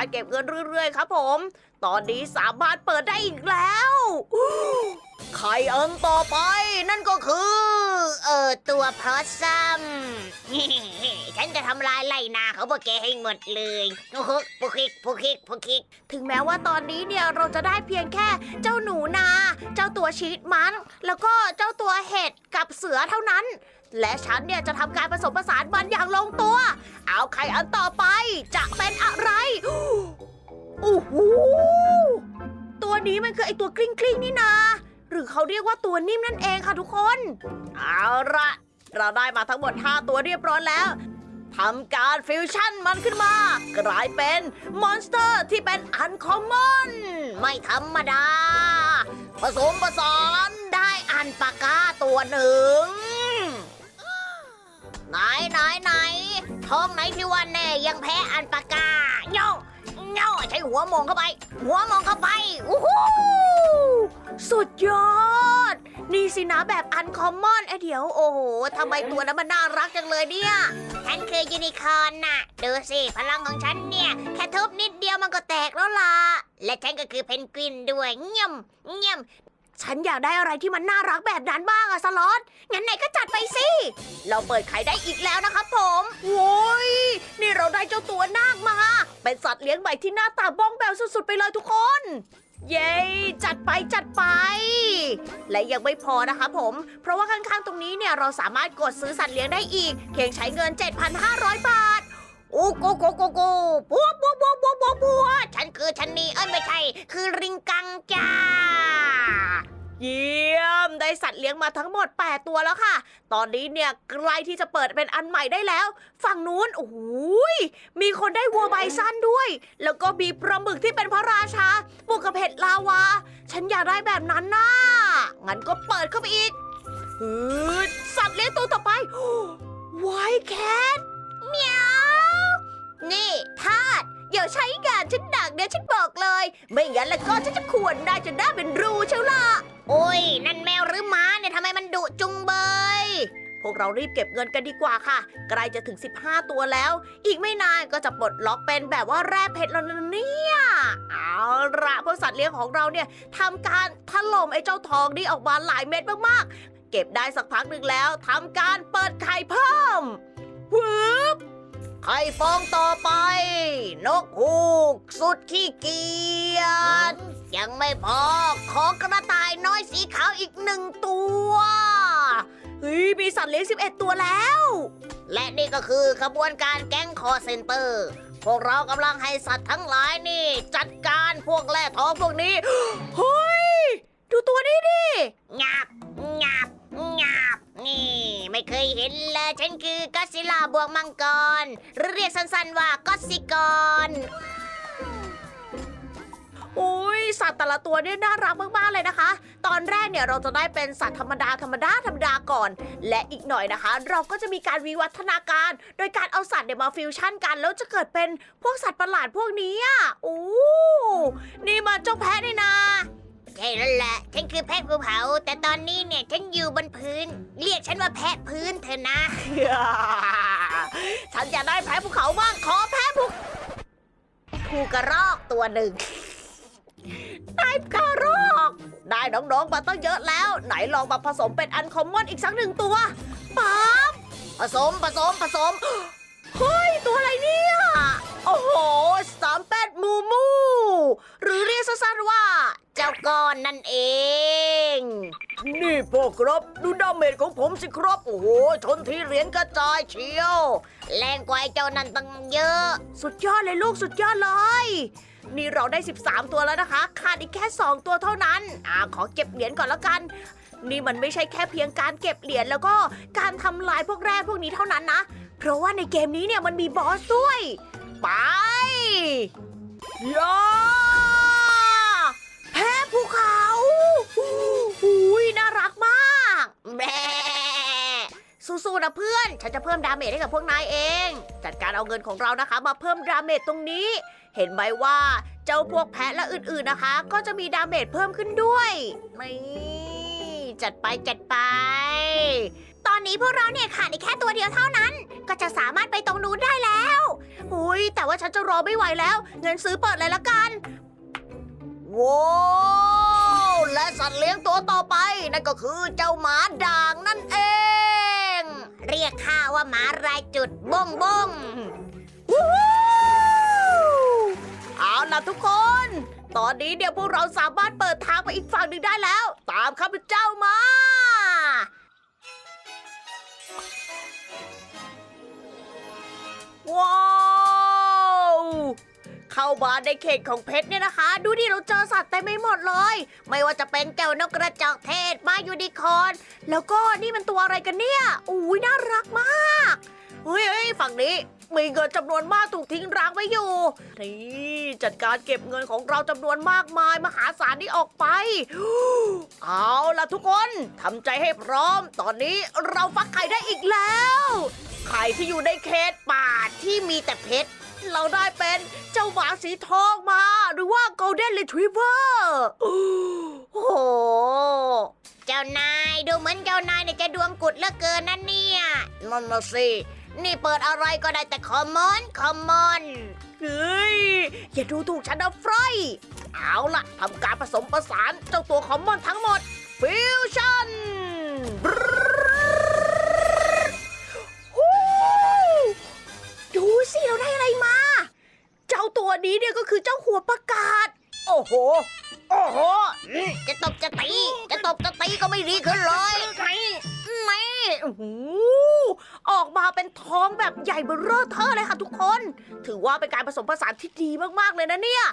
การเก็บเงินเรื่อยๆ ครับผม ตอนนี้สามารถเปิดได้อีกแล้วไข่อันต่อไป นั่นก็คือ เออตัวพลอสซัมฉันจะทำลายไล่นาเขาพวกแกให้หมดเลยโอ้โหพุกคิกพุกคิกพุกคิก ถึงแม้ว่าตอนนี้เนี่ยเราจะได้เพียงแค่เจ้าหนูนา เจ้าตัวชีตมัน แล้วก็เจ้าตัวเห็ดกับเสือเท่านั้น และฉันเนี่ยจะทำการผสมผสานมันอย่างลงตัว ไข่อันต่อไป จะเป็นอะไรโอ้โหตัวนี้มันคือไอตัวกลิ้งกลิ้งนี่นาหรือเขาเรียกว่าตัวนิ่มนั่นเองค่ะทุกคน เอาละเราได้มาทั้งหมด 5 ตัวเรียบร้อยแล้วทำการฟิวชั่นมันขึ้นมา กลายเป็นมอนสเตอร์ที่เป็นอันคอมมอน ไม่ธรรมดา ผสมผสานได้อันปากกาตัวหนึ่ง ไหนไหนไหน ท้องไหนที่ว่าแน่ยังแพ้อันปากาโย่โย่ใช้หัวมองเข้าไป หัวมองเข้าไปอู้หูสุดยอด นี่สินะแบบอันคอมมอนไอเดี๋ยวโอ้โหทำไมตัวนั้นมันน่ารักจังเลยเนี่ยฉันคือยูนิคอร์นน่ะ ดูสิพลังของฉันเนี่ย แค่ทุบนิดเดียวมันก็แตกแล้วล่ะ และฉันก็คือเพนกวินด้วยเงียมเงียม ฉันอยากได้อะไรที่มันน่ารักแบบนั้นบ้างอะสล็อต งั้นไหนก็จัดไปสิ เราเปิดขายได้อีกแล้วนะครับผมโว้ย นี่เราได้เจ้าตัวนาคมา เป็นสัตว์เลี้ยงใหม่ที่หน้าตาบ้องแบวสุดๆไปเลยทุกคน เย้ จัดไปจัดไป และยังไม่พอนะคะผม เพราะว่าข้างๆตรงนี้เนี่ยเราสามารถกดซื้อสัตว์เลี้ยงได้อีกเพียงใช้เงิน 7,500 บาท โอ้โกโกโกโกปัวปัวปัวปัวปัวปัวฉันคือชันนี่เอ้ยไม่ใช่ คือริงกังจ้า เยี่ยม ได้สัตว์เลี้ยงมาทั้งหมด 8 ตัวแล้วค่ะ ตอนนี้เนี่ยใกล้ที่จะเปิดเป็นอันใหม่ได้แล้ว ฝั่งนู้นโอ้โหยมีคนได้วัวใบสั้นด้วย แล้วก็มีปลาหมึกที่เป็นพระราชาบวกกับเห็ดลาวา ฉันอยากได้แบบนั้นน่ะงั้นก็เปิดเข้าไปอีกฮึดสัตว์เลี้ยงตัวต่อไปไวแคทเมียว นี่ทาสอย่าใช้งานฉันหนักเดี๋ยวฉันบอกเลย ไม่งั้นแล้วก็ฉันจะขวนได้จนได้เป็นรูเชียวล่ะ โอ้ย นั่นแมวหรือม้าเนี่ยทำไมมันดุจุงเบย พวกเรารีบเก็บเงินกันดีกว่าค่ะ ใกล้จะถึง 15 ตัวแล้ว อีกไม่นานก็จะปลดล็อกเป็นแบบว่าแร่เพชรแล้วนะเนี่ย เอาละพวกสัตว์เลี้ยงของเราเนี่ยทำการถล่มไอ้เจ้าทองนี่ออกมาหลายเม็ดมากๆ เก็บได้สักพักหนึ่งแล้วทำการเปิดไข่เพิ่มวืบ ไข่ฟองต่อไป นกฮูก สุดขี้เกียจยังไม่พอ ขอกระต่ายน้อยสีขาวอีกหนึ่งตัวเฮ้ยมีสัตว์เลี้ยง 11 ตัวแล้ว และนี่ก็คือขบวนการแก๊งคอเซนเตอร์ พวกเรากำลังให้สัตว์ทั้งหลายนี่ จัดการพวกแร่ทองพวกนี้ เฮ้ย ดูตัวนี้ดิ งับ งับ งับนี่ ไม่เคยเห็นเลยฉันคือกัสซิลาบวกมังกร หรือเรียกสั้นๆว่าก็อตซิกรโอ้ยสัตว์แต่ละตัวเนี่ยน่ารักมาก ๆ เลยนะคะ ตอนแรกเนี่ยเราจะได้เป็นสัตว์ธรรมดาธรรมดาธรรมดาก่อน และอีกหน่อยนะคะ เราก็จะมีการวิวัฒนาการ โดยการเอาสัตว์เนี่ยมาฟิวชั่นกัน แล้วจะเกิดเป็นพวกสัตว์ประหลาดพวกนี้อะโอ้นี่มันเจ้าแพะนี่นา ใช่แล้วแหละฉันคือแพะภูเขา แต่ตอนนี้เนี่ยฉันอยู่บนพื้น เรียกฉันว่าแพะพื้นเถอะนะ ฉันอยากได้แพะภูเขาบ้างขอแพะภูภูกระรอกตัวหนึ่งได้กระรอก ได้น้องๆมาตั้งเยอะแล้ว ไหนลองมาผสมเป็นอันคอมมอนอีกสักหนึ่งตัวปั๊บผสมผสมผสมเฮ้ย ตัวอะไรเนี่ย โอ้โหสามแปดมูมู หรือเรียกสั้นๆว่า เจ้าก้อนนั่นเอง นี่พวกครับดูดาเมจของผมสิครับ โอ้โห ชนที่เหรียญกระจายเชียว แรงกว่าไอ้เจ้านั่นตั้งเยอะ สุดยอดเลยลูกสุดยอดเลย นี่เราได้ 13 ตัวแล้วนะคะ ขาดอีกแค่ 2 ตัวเท่านั้น อ่าขอเก็บเหรียญก่อนแล้วกัน นี่มันไม่ใช่แค่เพียงการเก็บเหรียญแล้วก็การทำลายพวกแร่พวกนี้เท่านั้นนะ เพราะว่าในเกมนี้เนี่ยมันมีบอสด้วย ไปยา แพ้ภูเขาหูยน่ารักมากแม่สู้ๆนะเพื่อน ฉันจะเพิ่มดาเมจให้กับพวกนายเอง จัดการเอาเงินของเรานะคะ มาเพิ่มดาเมจตรงนี้ เห็นไหมว่าเจ้าพวกแพะและอื่นๆนะคะ ก็จะมีดาเมจเพิ่มขึ้นด้วยนี่จัดไปจัดไป ตอนนี้พวกเราเนี่ยขาดอีกแค่ตัวเดียวเท่านั้น ก็จะสามารถไปตรงนู้นได้แล้ว อุ้ยแต่ว่าฉันจะรอไม่ไหวแล้ว เงินซื้อเปิดเลยละกัน ว้าวและสัตว์เลี้ยงตัวต่อไป นั่นก็คือเจ้าหมาด่างนั่นเอง เรียกข้าว่าหมารายจุดบ้งบ้งวู้เอาล่ะทุกคน ตอนนี้เดี๋ยวพวกเราสามารถเปิดทางไปอีกฝั่งหนึ่งได้แล้ว ตามข้าพเจ้ามา ว้าว เข้ามาในเขตของเพชรเนี่ยนะคะ ดูดิเราเจอสัตว์เต็มไปหมดเลย ไม่ว่าจะเป็นเจ้านกกระจอกเทศมายูนิคอน แล้วก็นี่มันตัวอะไรกันเนี่ยอุ้ยน่ารักมากเฮ้ยเฮ้ยฝั่งนี้มีเงินจำนวนมากถูกทิ้งร้างไว้อยู่ นี่จัดการเก็บเงินของเราจำนวนมากมายมหาศาลนี้ออกไป เอาล่ะทุกคนทำใจให้พร้อม ตอนนี้เราฟักไข่ได้อีกแล้ว ไข่ที่อยู่ในเขตป่าที่มีแต่เพชร เราได้เป็นเจ้าหมาสีทองมา หรือว่า Golden Retriever โอ้โหเจ้านายดูเหมือนเจ้านายเนี่ยจะดวงกุดเหลือเกินนั่นเนี่ยนั่นน่ะสิ นี่เปิดอะไรก็ได้แต่คอมมอนคอมมอนเฮ้ย อย่าดูถูกฉันนะฟรอยเอาล่ะทำการผสมผสานเจ้าตัวคอมมอนทั้งหมด ฟิวชั่น โอ้โห โอ้โหอืมจะตบจะตี จะตบจะตีก็ไม่ดีขึ้นเลยไหนไหนโอ้โหออกมาเป็นท้องแบบใหญ่เบ้อเร่อเทอเลยค่ะทุกคน ถือว่าเป็นการผสมผสานที่ดีมากๆเลยนะเนี่ย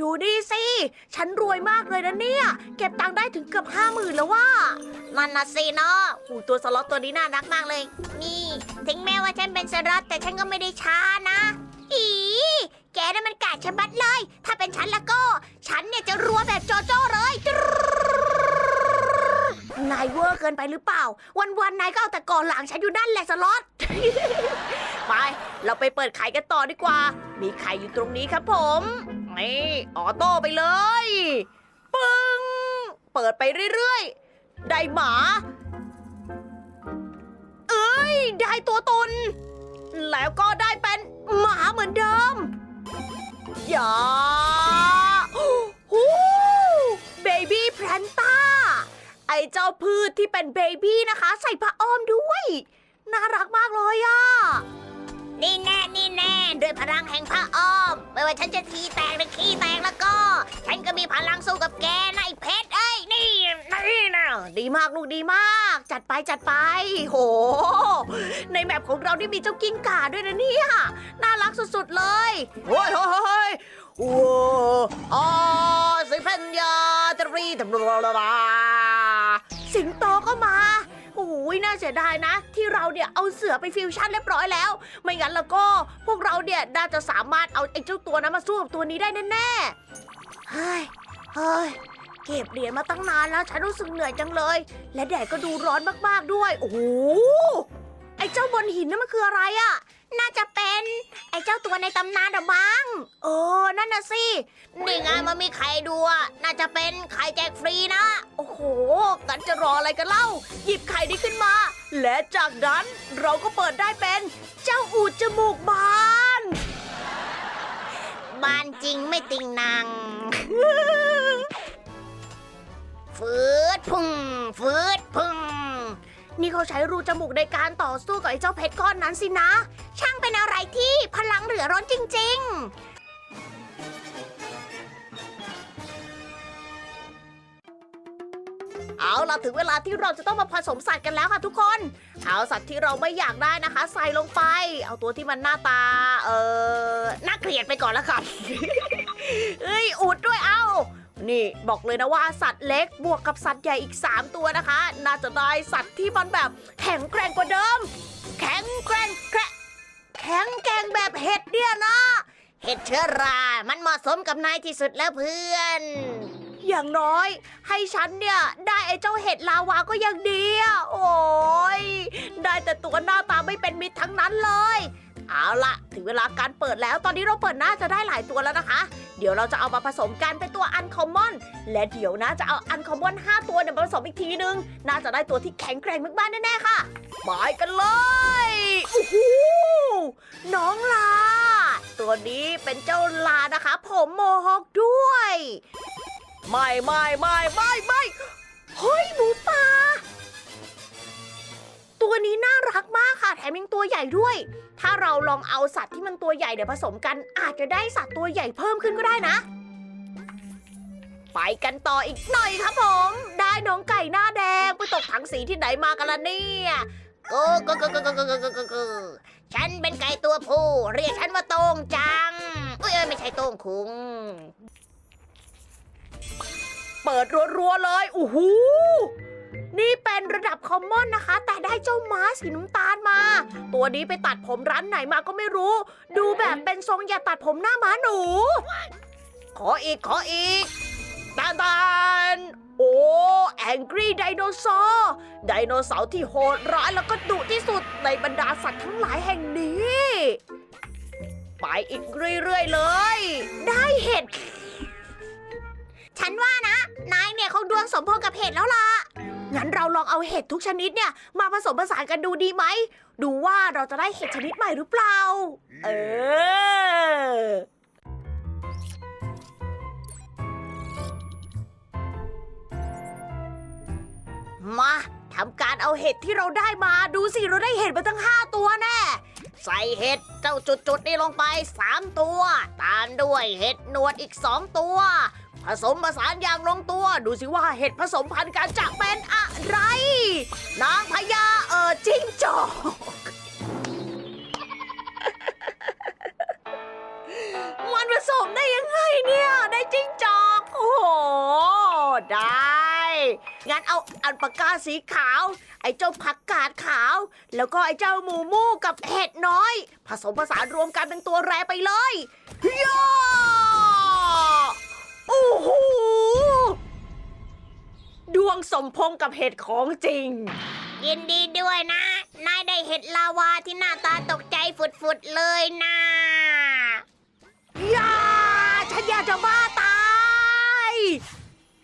ดูนี่สิ ฉันรวยมากเลยนะเนี่ย เก็บตังค์ได้ถึงเกือบห้าหมื่นแล้วว่ามันน่ะสิเนาะหูตัวสล็อตตัวนี้น่ารักมากเลย นี่ ถึงแม้ว่าฉันเป็นสรัตแต่ฉันก็ไม่ได้ช้านะ อีแกนั่นมันกาดชะบัดเลย ถ้าเป็นฉันแล้วก็ ฉันเนี่ยจะรัวแบบโจโจ้เลย นายเวอร์เกินไปหรือเปล่า วันๆนายก็เอาแต่ก่อนหลังฉันอยู่นั่นแหละสล็อต ไป เราไปเปิดไข่กันต่อดีกว่า มีไข่อยู่ตรงนี้ครับผม นี่ออโต้ไปเลย ปึ้ง เปิดไปเรื่อยๆ ได้หมา เอ้ย ได้ตัวตน แล้วก็ได้เป็นหมาเหมือนเดิม อย่า อเจ้าพืชที่เป็นเบบี้นะคะ ใส่ผ้าอ้อมด้วย น่ารักมากเลยอะนี่แน่นี่แน่ด้วยพลังแห่งพระอ้อม ไม่ว่าฉันจะทีแตกหรือขี้แตกแล้วก็ ฉันก็มีพลังสู้กับแกในะไอ้เพชรเอ้ยนี่นี่นะดีมากลูกดีมาก จัดไปจัดไป โห ในแมปของเรานี่มีเจ้ากิ้งก่าด้วยนะเนี่ยน่ารักสุดๆเลยโฮ้ยเฮ้ยเฮ้ยโอ้อ๋อสิพัญญาตรีตำรวจ สิงโตก็มา โอ้ยน่าเสียดายนะ ที่เราเนี่ยเอาเสือไปฟิวชั่นเรียบร้อยแล้ว ไม่งั้นแล้วก็พวกเราเนี่ยน่าจะสามารถเอาไอ้เจ้าตัวนั้นมาสู้กับตัวนี้ได้แน่ๆ เฮ้ย เฮ้ย เก็บเหรียญมาตั้งนานแล้วฉันรู้สึกเหนื่อยจังเลย และแดดก็ดูร้อนมากๆด้วย โอ้โห ไอ้เจ้าบนหินนั่นมันคืออะไรอะ น่าจะเป็นไอ้เจ้าตัวในตำนานอะมั้งเออนั่นน่ะสินี่ไงมันมีไข่ดูอะน่าจะเป็นไข่แจกฟรีนะ โอ้โหกันจะรออะไรกันเล่า หยิบไข่นี้ขึ้นมา และจากนั้นเราก็เปิดได้เป็นเจ้าอูดจมูกบานบานจริงไม่ติงนางฟืดพุ่งฟืดพุ่งนี่เขาใช้รูจมูกในการต่อสู้กับไอ้เจ้าเพชรก้อนนั้นสินะ ช่างเป็นอะไรที่พลังเหลือร้อนจริง ๆ เอาล่ะถึงเวลาที่เราจะต้องมาผสมสัตว์กันแล้วค่ะทุกคน เอาสัตว์ที่เราไม่อยากได้นะคะ ใส่ลงไป เอาตัวที่มันหน้าตา เออน่าเกลียดไปก่อนล้วกัน เอ้ยอุดด้วยเอานี่บอกเลยนะว่าสัตว์เล็กบวกกับสัตว์ใหญ่อีก 3 ตัวนะคะ น่าจะได้สัตว์ที่มันแบบแข็งแกร่งกว่าเดิม แข็งแกร่งแกร่ง แข็งแกร่งแบบเห็ดเนี่ยนะ เห็ดเชื้อรา มันเหมาะสมกับนายที่สุดแล้วเพื่อน อย่างน้อย ให้ฉันเนี่ย ได้ไอ้เจ้าเห็ดลาวาก็ยังดีอะโอ้ยได้แต่ตัวหน้าตาไม่เป็นมิตรทั้งนั้นเลย เอาละถึงเวลาการเปิดแล้ว ตอนนี้เราเปิดน่าจะได้หลายตัวแล้วนะคะ เดี๋ยวเราจะเอามาผสมกันเป็นตัวอันคอมมอน และเดี๋ยวนะจะเอาอันคอมมอน5ตัวเนี่ยมาผสมอีกทีนึง น่าจะได้ตัวที่แข็งแกร่งมากๆแน่ๆค่ะไปกันเลยโอ้โหน้องลา ตัวนี้เป็นเจ้าลานะคะ ผมโมฮอคด้วย ไม่ไม่ไม่ไม่ไม่เฮ้ยหมูป่า นี้น่ารักมากค่ะ แถมยังตัวใหญ่ด้วย ถ้าเราลองเอาสัตว์ที่มันตัวใหญ่เดี๋ยวผสมกัน อาจจะได้สัตว์ตัวใหญ่เพิ่มขึ้นก็ได้นะ ไปกันต่ออีกหน่อยครับผม ได้น้องไก่หน้าแดงไปตกถังสีที่ไหนมากันล่ะเนี่ยกูกูกูกูกูกูกูกูกูฉันเป็นไก่ตัวผู้เรียกฉันว่าโต้งจังอุ้ยเอ้ยไม่ใช่โต้งคุง เปิดรัวๆเลยโอ้โห อมมอนนะคะ แต่ได้เจ้าม้าสีน้ำตาลมา ตัวนี้ไปตัดผมร้านไหนมาก็ไม่รู้ ดูแบบเป็นทรงอย่าตัดผมหน้าม้าหนู ขออีกขออีกตานตานโอ้แองกี้ไดโนเสาร์ไดโนเสาร์ที่โหดร้ายแล้วก็ดุที่สุดในบรรดาสัตว์ทั้งหลายแห่งนี้ ไปอีกเรื่อย ๆ เลย ได้เห็ด ฉันว่านะ นายเนี่ยเขาดวงสมพงษ์กับเห็ดแล้วล่ะ งั้นเราลองเอาเห็ดทุกชนิดเนี่ย มาผสมผสานกันดูดีไหม ดูว่าเราจะได้เห็ดชนิดใหม่หรือเปล่า เออ มาทำการเอาเห็ดที่เราได้มาดูสิ เราได้เห็ดมาตั้ง 5 ตัวแน่ ใส่เห็ดเจ้าจุดๆนี่ลงไป 3 ตัว ตามด้วยเห็ดหนวดอีก 2 ตัว ผสมผสานอย่างลงตัว ดูสิว่าเห็ดผสมพันธุ์กันจะเป็นอะไร นางพญาเออจิ้งจอกมันผสมได้ยังไงเนี่ย ได้จิ้งจอก โอ้โห ได้ งั้นเอาอันปากกาสีขาว ไอ้เจ้าผักกาดขาว แล้วก็ไอ้เจ้าหมูมูกับเห็ดน้อย ผสมผสานรวมกันเป็นตัวแรไปเลยย่ วงสมพงษ์กับเห็ดของจริง ยินดีด้วยนะ นายได้เห็ดลาวาที่หน้าตาตกใจฝุดๆเลยนะอย่าฉันอยากจะบ้าตาย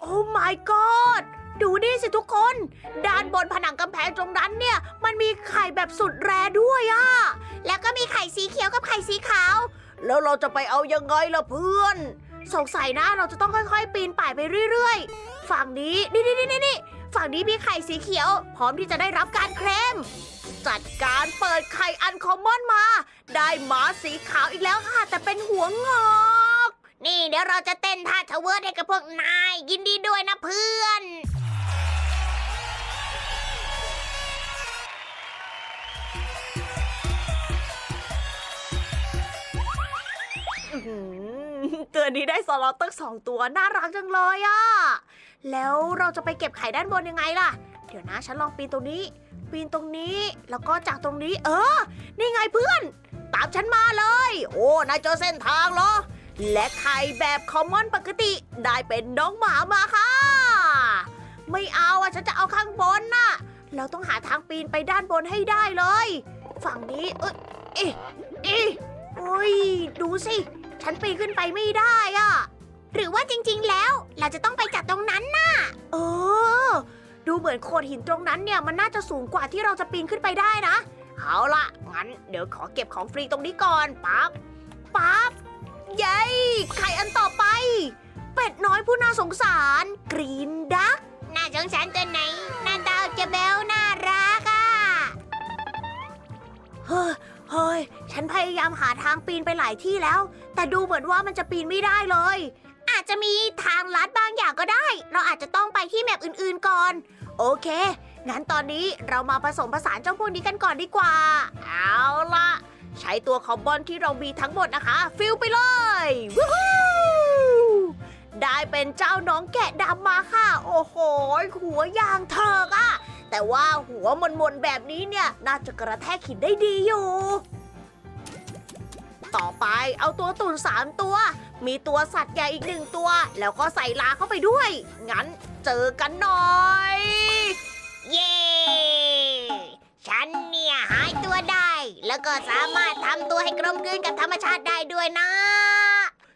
โอ้ my god ดูนี่สิทุกคน ด้านบนผนังกำแพงตรงนั้นเนี่ย มันมีไข่แบบสุดแรด้วยอะ แล้วก็มีไข่สีเขียวกับไข่สีขาว แล้วเราจะไปเอายังไงล่ะเพื่อน สงสัยนะเราจะต้องค่อยๆ ปีนป่ายไปเรื่อยๆ ฝั่งนี้นี่นี่นี่นี่ฝั่งนี้มีไข่สีเขียว พร้อมที่จะได้รับการเคลมจัดการเปิดไข่อันคอมมอนมา ได้หมาสีขาวอีกแล้วค่ะ แต่เป็นหัวงอก นี่เดี๋ยวเราจะเต้นท่าทเวิร์ดให้กับพวกนาย ยินดีด้วยนะเพื่อนอื้อหือตัวนี้ได้สล็อตตั้งสองตัวน่ารักจังเลยอะ แล้วเราจะไปเก็บไข่ด้านบนยังไงล่ะ เดี๋ยวนะฉันลองปีนตรงนี้ ปีนตรงนี้แล้วก็จากตรงนี้ เออ นี่ไงเพื่อน ตามฉันมาเลย โอ้นายเจอเส้นทางเหรอ และไข่แบบคอมมอนปกติได้เป็นน้องหมามาค่ะ ไม่เอาอะฉันจะเอาข้างบนน่ะ เราต้องหาทางปีนไปด้านบนให้ได้เลย ฝั่งนี้เอ้ยเอ๊ะเอ๊ะโอ้ยดูสิ ฉันปีนขึ้นไปไม่ได้อะ หรือว่าจริงๆ แล้ว เราจะต้องไปจัดตรงนั้นนะเออ ดูเหมือนโขดหินตรงนั้นเนี่ยมันน่าจะสูงกว่าที่เราจะปีนขึ้นไปได้นะ เอาล่ะ งั้นเดี๋ยวขอเก็บของฟรีตรงนี้ก่อนปั๊บปั๊บเย้ไข่อันต่อไป เป็ดน้อยผู้น่าสงสาร กรีนดัก น่าสงสารตัวไหนหน้าตาจะแบวน่ารักอะ เฮ้ยเฮ้ย ฉันพยายามหาทางปีนไปหลายที่แล้ว แต่ดูเหมือนว่ามันจะปีนไม่ได้เลยอา จจะมีทางลัดบางอย่างก็ได้ เราอาจจะต้องไปที่แมปอื่นๆก่อน โอเค งั้นตอนนี้เรามาผสมผสานเจ้าพวกนี้กันก่อนดีกว่า เอาละใช้ตัวคอมบอนที่เรามีทั้งหมดนะคะ ฟิลไปเลยวู้ฮู้ได้เป็นเจ้าน้องแกะดำมาค่ะ โอ้โห หัวยางเถิกอะแต่ว่าหัวมนๆแบบนี้เนี่ย น่าจะกระแทกหินได้ดีอยู่ ต่อไปเอาตัวตุ่นสามตัว มีตัวสัตว์ใหญ่อีกหนึ่งตัว แล้วก็ใส่ลาเข้าไปด้วย งั้นเจอกันหน่อย เย้ ฉันเนี่ยหายตัวได้ แล้วแล้วก็สามารถทำตัวให้กลมกลืนกับธรรมชาติได้ด้วยนะ